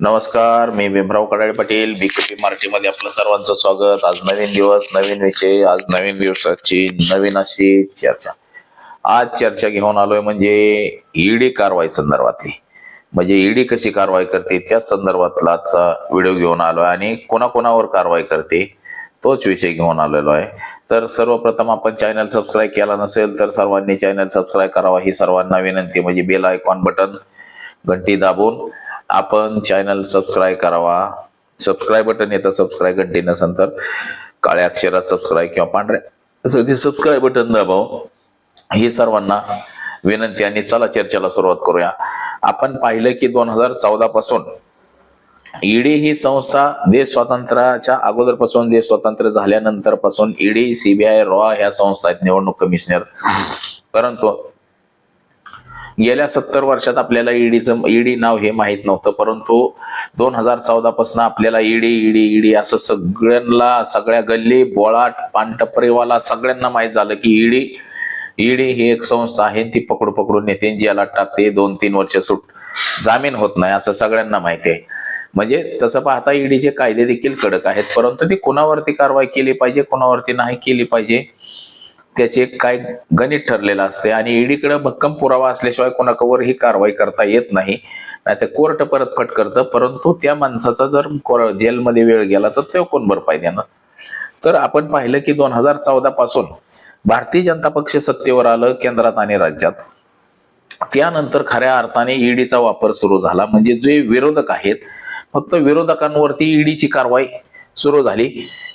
नमस्कार मी भीमराव कडाळे पाटील बीकेपी मराठीमध्ये आपलं सर्वांचं स्वागत. आज नवीन दिवस नवीन विषय आज नवीन दिवसाची नवीन अशी चर्चा. आज चर्चा घेऊन आलोय म्हणजे ईडी कारवाई संदर्भातली. म्हणजे ईडी कशी कारवाई करते त्या संदर्भातला आजचा व्हिडिओ घेऊन आलोय आणि कोणाकोणावर कारवाई करते तोच विषय घेऊन आलेलो आहे. तर सर्वप्रथम आपण चॅनल सबस्क्राईब केला नसेल तर सर्वांनी चॅनल सबस्क्राईब करावा. ही सर्वांना विनंती म्हणजे बेल आयकॉन बटन घंटी दाबून आपण चॅनल सबस्क्राईब करावा. सबस्क्राईब बटन येतं सबस्क्राईब घंटी नसेल तर. काळ्या अक्षरात सबस्क्राईब किंवा पांढऱ्या. तर ते सबस्क्राईब बटन दाबाव ही सर्वांना विनंती आणि चला चर्चेला सुरुवात करूया. आपण पाहिलं की दोन हजार चौदा पासून ईडी ही संस्था देश स्वातंत्र्याच्या अगोदरपासून देश स्वतंत्र झाल्यानंतरपासून ईडी सीबीआय रॉ ह्या संस्था आहेत निवडणूक कमिशनर परंतु गेल्या सत्तर वर्षात आपल्याला ईडीचं ईडी नाव हे माहीत नव्हतं परंतु दोन हजार चौदा पासून आपल्याला ईडी ईडी ईडी असं सगळ्यांना सगळ्या गल्ली बोळाट पानटपरीवाला सगळ्यांना माहीत झालं की ईडी ईडी ही एक संस्था आहे ती पकडू पकडून नेते ज्याला टाकते दोन तीन वर्ष सुट जामीन होत नाही असं सगळ्यांना माहिती आहे. म्हणजे तसं पाहता ईडीचे कायदे देखील कडक आहेत परंतु ती कुणावरती कारवाई केली पाहिजे कुणावरती नाही केली पाहिजे त्याचे काय गणित ठरलेलं असते आणि ईडीकडे भक्कम पुरावा असल्याशिवाय कोणाकवर ही कारवाई करता येत नाही. नाहीतर कोर्ट परतफट करतं परंतु त्या माणसाचा जर जेलमध्ये वेळ गेला तर तो कोण भरपाई देणार? तर आपण पाहिलं की दोन हजार चौदा पासून भारतीय जनता पक्ष सत्तेवर आलं केंद्रात आणि राज्यात. त्यानंतर खऱ्या अर्थाने ईडीचा वापर सुरू झाला. म्हणजे जे विरोधक आहेत फक्त विरोधकांवरती ईडीची कारवाई सुरू झाली.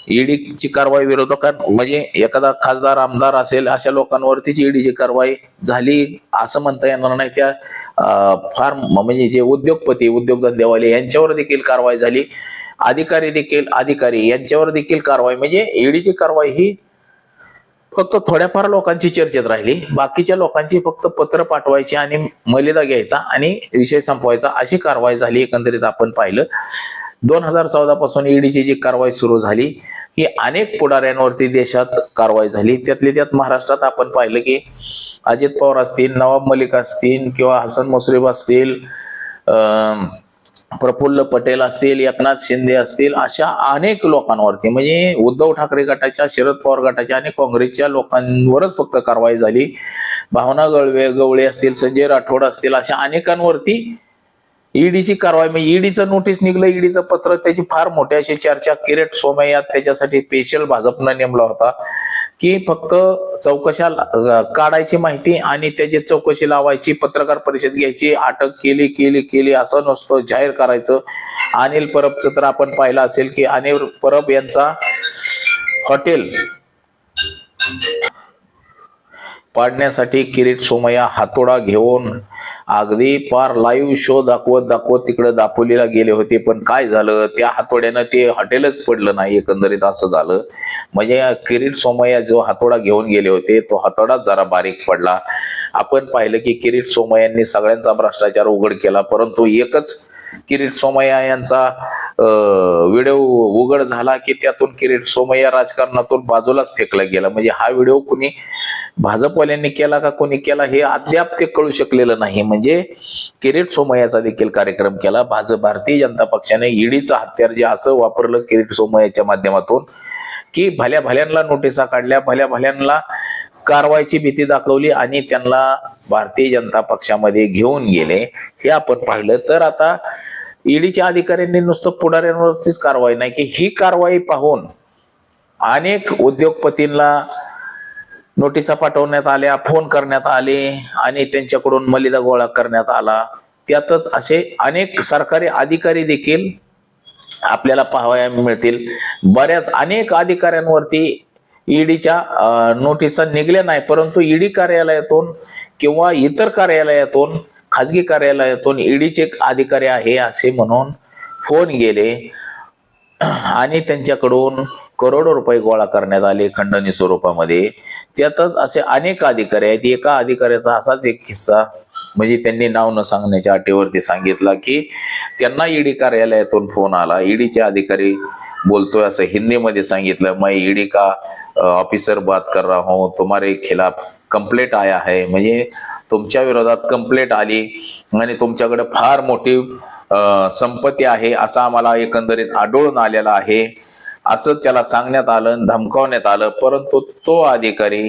ईडीची कारवाई विरोधकां म्हणजे एखादा खासदार आमदार असेल अशा लोकांवरतीच ईडीची कारवाई झाली असं म्हणता येणार नाही. त्या फार म्हणजे जे उद्योगपती उद्योगधंदेवाले यांच्यावर देखील कारवाई झाली. अधिकारी देखील अधिकारी यांच्यावर देखील कारवाई. म्हणजे ईडीची कारवाई ही फक्त थोड्याफार लोकांची चर्चेत राहिली. बाकीच्या लोकांची फक्त पत्र पाठवायची आणि मलिदा घ्यायचा आणि विषय संपवायचा अशी कारवाई झाली एकंदरीत आपण पाहिलं. दोन हजार चौदा पासून ईडीची जी कारवाई सुरू झाली ही अनेक पुढाऱ्यांवरती देशात कारवाई झाली. त्यातली त्यात महाराष्ट्रात आपण पाहिलं की अजित पवार असतील नवाब मलिक असतील किंवा हसन मुश्रीफ असतील प्रफुल्ल पटेल असतील एकनाथ शिंदे असतील अशा अनेक लोकांवरती म्हणजे उद्धव ठाकरे गटाच्या शरद पवार गटाच्या आणि काँग्रेसच्या लोकांवरच फक्त कारवाई झाली. भावना गळवे गवळे असतील संजय राठोड असतील अशा अनेकांवरती ईडीची कारवाई म्हणजे ईडीचं नोटीस निघलं ईडीचं पत्र त्याची फार मोठी अशी चर्चा किरेट सोमय्या त्याच्यासाठी स्पेशल भाजपनं नेमला होता. की फक्त चौकशा काढायची माहिती आणि त्याची चौकशी लावायची पत्रकार परिषद घ्यायची अटक केली केली केली असं नसतं जाहीर करायचं. अनिल परबचं तर आपण पाहिलं असेल की अनिल परब यांचा हॉटेल पाडण्यासाठी किरीट सोमय्या हातोडा घेऊन अगदी पार लाईव्ह शो दाखवत दाखवत तिकडे दापोलीला गेले होते. पण काय झालं? त्या हातोड्यानं ते हॉटेलच पडलं नाही एकंदरीत असं झालं. म्हणजे किरीट सोमय्या जो हातोडा घेऊन गेले होते तो हातोडाच जरा बारीक पडला. आपण पाहिलं की किरीट सोमय्यांनी सगळ्यांचा भ्रष्टाचार उघड केला परंतु एकच किरीट सोमय्या यांचा व्हिडिओ उघड झाला की त्यातून किरीट सोमय्या राजकारणातून बाजूलाच फेकला गेला. म्हणजे हा व्हिडिओ कुणी भाजपवाल्यांनी केला का कोणी केला हे अद्याप ते कळू शकलेलं नाही. म्हणजे किरीट सोमय्याचा देखील कार्यक्रम केला. भाजप भारतीय जनता पक्षाने ईडीचं हत्यार जे असं वापरलं किरीट सोमय्याच्या माध्यमातून की भल्या भल्यांना नोटिसा काढल्या भल्या भल्यांना कारवाईची भीती दाखवली आणि त्यांना भारतीय जनता पक्षामध्ये घेऊन गेले हे आपण पाहिलं. तर आता ईडीच्या अधिकाऱ्यांनी नुसतं पुढाऱ्यांवरतीच कारवाई नाही की ही कारवाई पाहून अनेक उद्योगपतींना नोटिसा पाठवण्यात आल्या फोन करण्यात आले आणि त्यांच्याकडून मलिदा गोळा करण्यात आला. त्यातच असे अनेक सरकारी अधिकारी देखील आपल्याला पाहावया मिळतील. बऱ्याच अनेक अधिकाऱ्यांवरती ईडीच्या नोटिसा निघल्या नाही परंतु ईडी कार्यालयातून किंवा इतर कार्यालयातून खाजगी कार्यालयातून ईडीचे अधिकारी आहे असे म्हणून फोन गेले. आणि त्यांच्याकडून करोडो रुपये गोळा करण्यात आले खंडणी स्वरूपामध्ये. त्यातच असे अनेक अधिकारी आहेत. एका अधिकाऱ्याचा असाच एक किस्सा म्हणजे त्यांनी नाव न सांगण्याच्या अटीवरती सांगितला की त्यांना ईडी कार्यालयातून फोन आला. ईडीचे अधिकारी बोलतोय असं हिंदीमध्ये सांगितलं मैं ईडी का ऑफिसर बात कर रहा हूँ तुम्हारे खिलाफ कंप्लेंट आया है. म्हणजे तुमच्या विरोधात कंप्लेंट आली आणि तुमच्याकडे फार मोठी संपत्ती आहे असा आम्हाला एकंदरीत आढळून आलेला आहे. असं त्याला सांगण्यात आलं धमकावण्यात आलं परंतु तो अधिकारी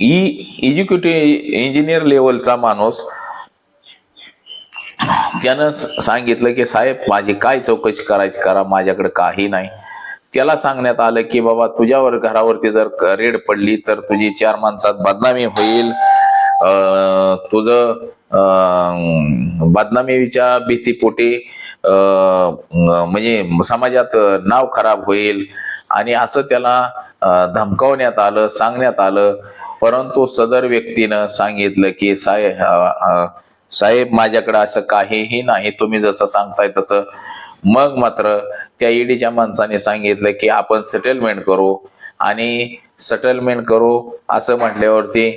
ई एक्झिक्युटिव्ह इंजिनियर लेवलचा माणूस त्यानं स- सांगितलं की साहेब माझी काय चौकशी करायची करा माझ्याकडे काही नाही. त्याला सांगण्यात आलं की बाबा तुझ्यावर घरावरती जर रेड पडली तर तुझी चार माणसात बदनामी होईल. तुझं बदनामीच्या भीतीपोटी म्हणजे समाजात नाव खराब होईल. आणि असं त्याला धमकवण्यात धमकावण्यात आलं सांगण्यात आलं. परंतु सदर व्यक्तीनं सांगितलं की साहेब साहेब माझ्याकडे असं काहीही नाही. तुम्ही जसं सांगताय तसं. मग मात्र त्या ईडीच्या माणसाने सांगितलं की आपण सेटलमेंट करू. आणि सेटलमेंट करू असं म्हटल्यावरती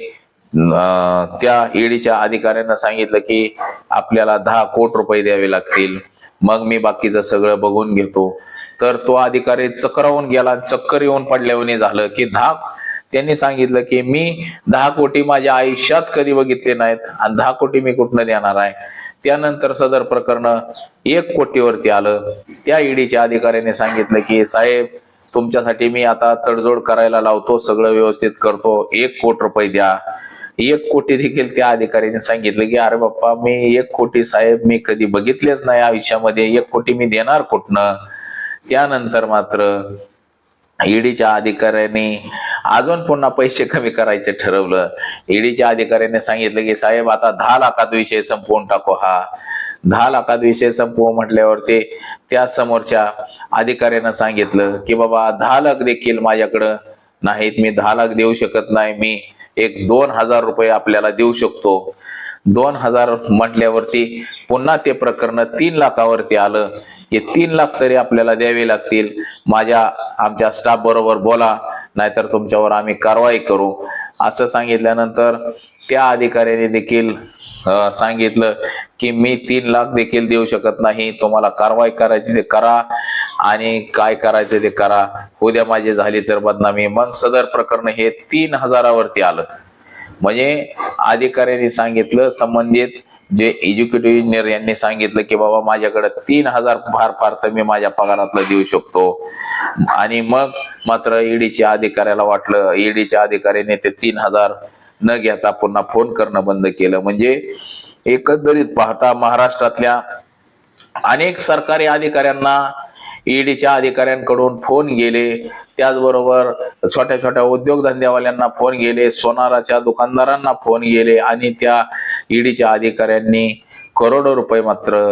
त्या ईडीच्या अधिकाऱ्यांना सांगितलं की आपल्याला दहा कोटी रुपये द्यावे लागतील. मग मी बाकीचं सगळं बघून घेतो. तर तो अधिकारी चक्रावून गेला. चक्कर येऊन पडल्यावर झालं की दहा त्यांनी सांगितलं की मी दहा कोटी माझ्या आयुष्यात कधी बघितले नाहीत आणि दहा कोटी मी कुठनं देणार आहे. त्यानंतर सदर प्रकरण एक कोटीवरती आलं. त्या ईडीच्या अधिकाऱ्याने सांगितलं की साहेब तुमच्यासाठी मी आता तडजोड करायला लावतो सगळं व्यवस्थित करतो. एक कोटी रुपये द्या. एक कोटी देखील त्या अधिकाऱ्याने सांगितलं की अरे बाप्पा मी एक कोटी साहेब मी कधी बघितलेच नाही आयुष्यामध्ये. एक कोटी मी देणार कुठनं? त्यानंतर मात्र ईडीच्या अधिकाऱ्यांनी अजून पुन्हा पैसे कमी करायचे ठरवलं. ईडीच्या अधिकाऱ्याने सांगितलं की साहेब आता दहा लाखात विषय संपवून टाकू हा. दहा लाखात विषय संपवू म्हटल्यावरती त्या समोरच्या अधिकाऱ्यानं सांगितलं की बाबा दहा लाख देखील माझ्याकडं नाहीत. मी दहा लाख देऊ शकत नाही. मी एक दोन हजार रुपये आपल्याला देऊ शकतो. दोन हजार म्हटल्यावरती पुन्हा ते प्रकरण तीन लाखावरती आलं. हे तीन लाख तरी आपल्याला द्यावे लागतील. माझ्या आमच्या स्टाफ बरोबर बोला. नाहीतर तुमच्यावर आम्ही कारवाई करू. असं सांगितल्यानंतर त्या अधिकाऱ्याने देखील सांगितलं की मी तीन लाख देखील देऊ शकत नाही. तुम्हाला कारवाई करायची ते करा आणि काय करायचं ते करा. उद्या माझी झाली तर बदनामी. मग सदर प्रकरण हे तीन हजारावरती आलं. म्हणजे अधिकाऱ्यांनी सांगितलं संबंधित जे एज्युकेटिव्ह इंजिनियर यांनी सांगितलं की बाबा माझ्याकडे तीन हजार फार फार तर मी माझ्या पगारातलं देऊ शकतो. आणि मग मात्र ईडीच्या अधिकाऱ्याला वाटलं ईडीच्या अधिकाऱ्याने ते तीन हजार न घेता पुन्हा फोन करणं बंद केलं. म्हणजे एकंदरीत पाहता महाराष्ट्रातल्या अनेक सरकारी अधिकाऱ्यांना ईडीच्या अधिकाऱ्यांकडून फोन गेले. त्याचबरोबर छोट्या छोट्या उद्योगधंद्यावाल्यांना फोन गेले. सोनाराच्या दुकानदारांना फोन गेले आणि त्या ईडीच्या अधिकाऱ्यांनी करोडो रुपये मात्र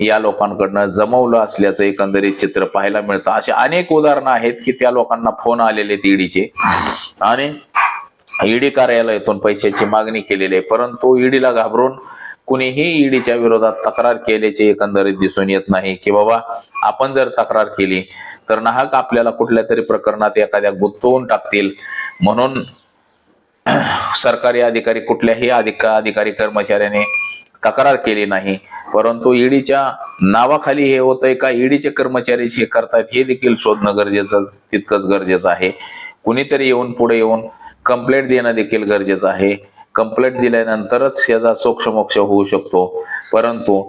या लोकांकडनं जमवलं असल्याचं एकंदरीत चित्र पाहायला मिळतं. असे अनेक उदाहरणं आहेत की त्या लोकांना फोन आलेले आहेत ईडीचे आणि ईडी कार्यालयातून पैशाची मागणी केलेली आहे. परंतु ईडीला घाबरून कुणीही ईडीच्या विरोधात तक्रार केल्याचे एकंदरीत दिसून येत नाही की बाबा आपण जर तक्रार केली तर नाहक आपल्याला कुठल्या तरी प्रकरणात एखाद्या गुंतवून टाकतील. म्हणून सरकारी अधिकारी कुठल्याही अधिका अधिकारी कर्मचाऱ्याने तक्रार केली नाही. परंतु ईडीच्या नावाखाली हे होतंय का? ईडीचे कर्मचारी हे करतायत हे देखील शोधणं गरजेचं तितकंच गरजेचं आहे. कुणीतरी येऊन पुढे येऊन कंप्लेंट देणं देखील गरजेचं आहे. कंप्लेंट दिल्यानंतरच याचा सोक्षमोक्ष होऊ शकतो. परंतु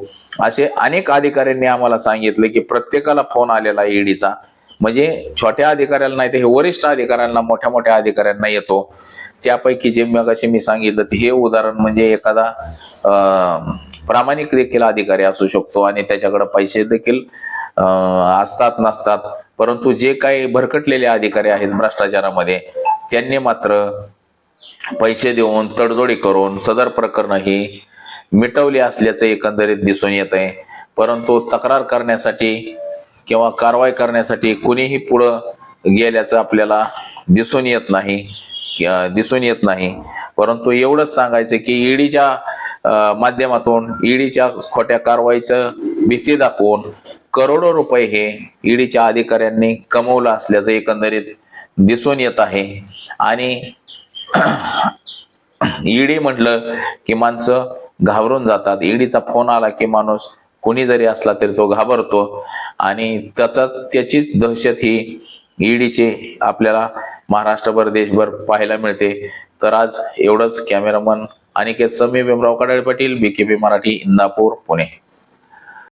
असे अनेक अधिकाऱ्यांनी आम्हाला सांगितलं की प्रत्येकाला फोन आलेला आहे ईडीचा. म्हणजे छोट्या अधिकाऱ्याला नाही तर हे वरिष्ठ अधिकाऱ्यांना मोठ्या मोठ्या अधिकाऱ्यांना येतो. त्यापैकी जे मग असे मी सांगितलं हे उदाहरण म्हणजे एखादा प्रामाणिक देखील अधिकारी असू शकतो आणि त्याच्याकडे पैसे देखील असतात नसतात. परंतु जे काही भरकटलेले अधिकारी आहेत भ्रष्टाचारामध्ये त्यांनी मात्र पैसे देऊन तडजोडी करून सदर प्रकरण ही मिटवली असल्याचं एकंदरीत दिसून येत आहे परंतु तक्रार करण्यासाठी किंवा कारवाई करण्यासाठी कुणीही पुढं गेल्याचं आपल्याला दिसून येत नाही दिसून येत नाही. परंतु एवढंच सांगायचं की ईडीच्या माध्यमातून ईडीच्या खोट्या कारवाईचं भीती दाखवून करोडो रुपये हे ईडीच्या अधिकाऱ्यांनी कमवलं असल्याचं एकंदरीत दिसून येत आहे. आणि ईडी म्हटलं की माणसं घाबरून जातात. ईडीचा फोन आला की माणूस कोणी जरी असला तरी तो घाबरतो. आणि त्याचा त्याचीच दहशत ही ईडीचे आपल्याला महाराष्ट्रभर देशभर पाहायला मिळते. तर आज एवढंच cameraman Aniket Sami Bhimrao Kadale Patil B K P Marathi Indapur Pune.